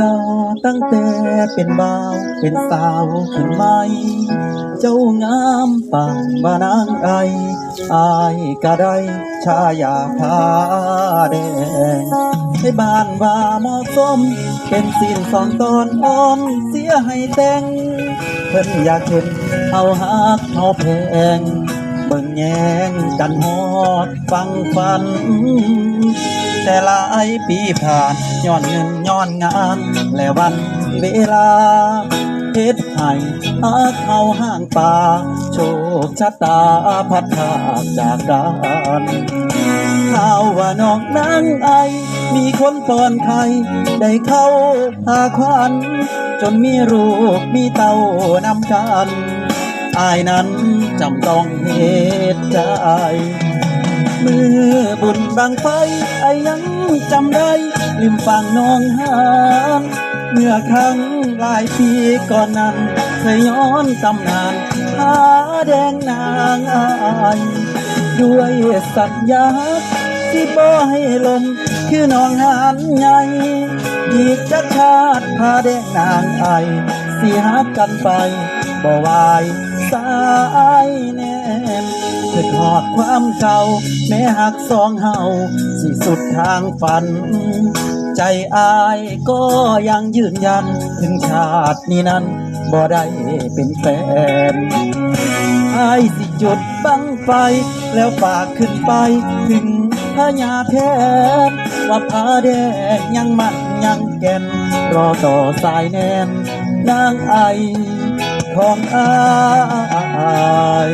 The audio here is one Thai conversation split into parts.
กาตั้งแต่เป็นบ่าวเป็นสาวขึ้นใหม่เจ้างามปานว่านางไออายก็ได้ชายาผ้าแดงให้บ้านว่าเหมาะสม เป็นสิ่นสองตอนอ้อมเสียให้แต่ง เพิ่นอยากเห็นเฮาฮักเฮาแพงเบิ่งแยงกันฮอดฟังฟัน แต่หลายปีผ่านย้อนเงินย้อนงาน และวันเวลาเฮ็ดให้อาเข้าห้างป่าโชคชะตาพัดพาจากกันข่าวว่าน้องนางไอ มีคนปอนไข่ได้เข้าหาควันจนมีลูกมีเต้านำกันอายนั้นจำต้องเหตุใจมือ บุญบางไฟไอ้ยังจำได้ริมฝั่งหนองหานเมื่อครั้งหลายปีก่อนนั้นเคยย้อนตำนานผาแดงนางอายด้วยสัญญาที่บ่ให้ลมคือหนองหานใหญ่อีกจักชาติผาแดงนางอายสิหักกันไปบ่วายสายแนม คิดหอดความเก่าแม้หักสองเฮาสิสุดทางฝัน ใจอายก็ยังยืนยัน ถึงชาตินี้นั้นบ่ได้เป็นแฟนอายสิจุดบังไฟ แล้วฝากขึ้นไปถึงพญาแทนว่าผาแดงยังมันยังแก่น รอต่อสายแนนนางไอของอาย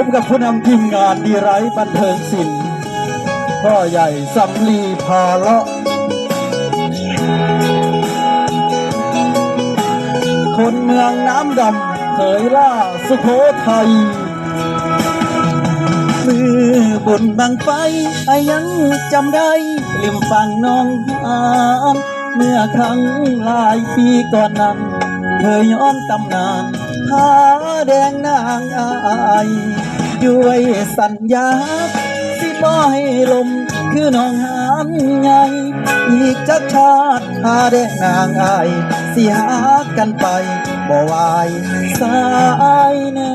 ผมกับผู้นำทีมงานดีไรบันเทิงศิลป์พ่อใหญ่สำลีพาเลาะ คนเมืองน้ำดำเคยล่าสุโขทัยมือบุญบังไฟไอยังจำได้ริมฝั่งน้องหานเมื่อครั้งหลายปีก่อนนั้น เธอย้อนตำนานผาแดงนางอาย ด้วยสัญญา สิบ่ให้ลมคือน้องหานใหญ่อีกจักชาติผาแดงนางอายสิหากันไปบ่วายสายแน่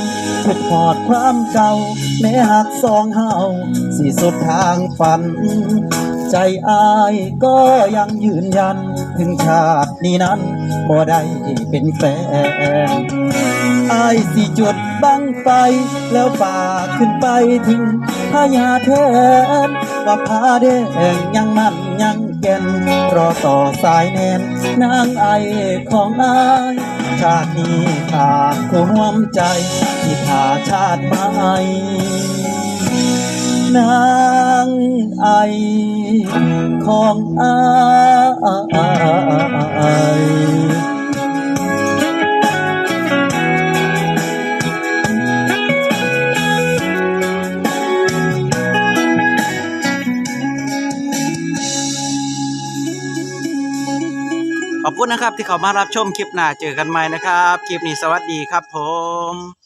นคิดหอดความเก่า แม้หักสองเฮาสิสุดทางฝัน ใจอายก็ยังยืนยัน ถึงชาตินี้นั้นบ่ได้เป็นแฟนอายสิจุดบังไฟ แล้วฝากขึ้นไปถึงพญาแทนว่าพาแดงยังมันยังแก่นรอต่อสายแนนนางไอของอายชาตินี้ขาดผู้ร่วมใจ ที่ขาชาติใหม่นางไอของอาย อบคุณนะครับที่เขามารับชมคลิปหน้าเจอกันใหม่นะครับ คลิปนี้สวัสดีครับผม